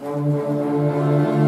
Música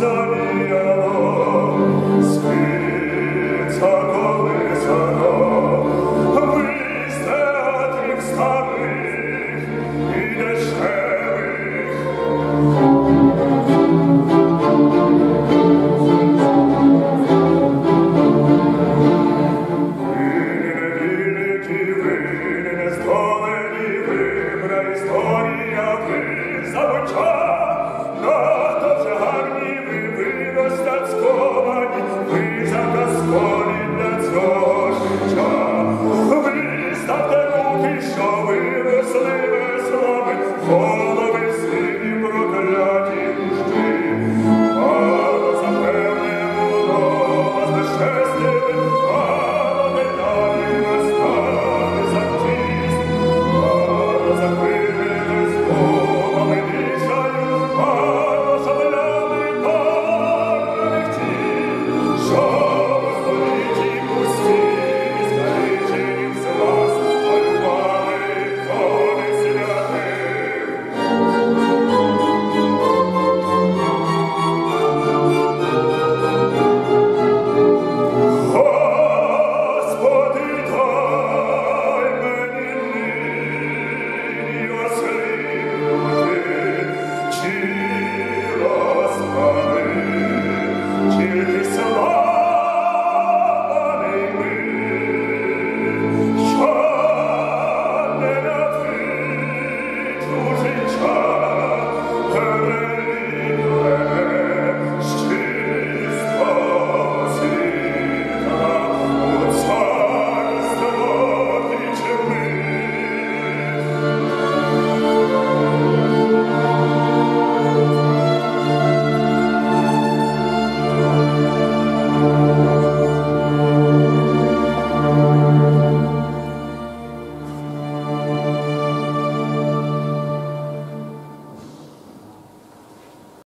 Storia, please, I would try. so.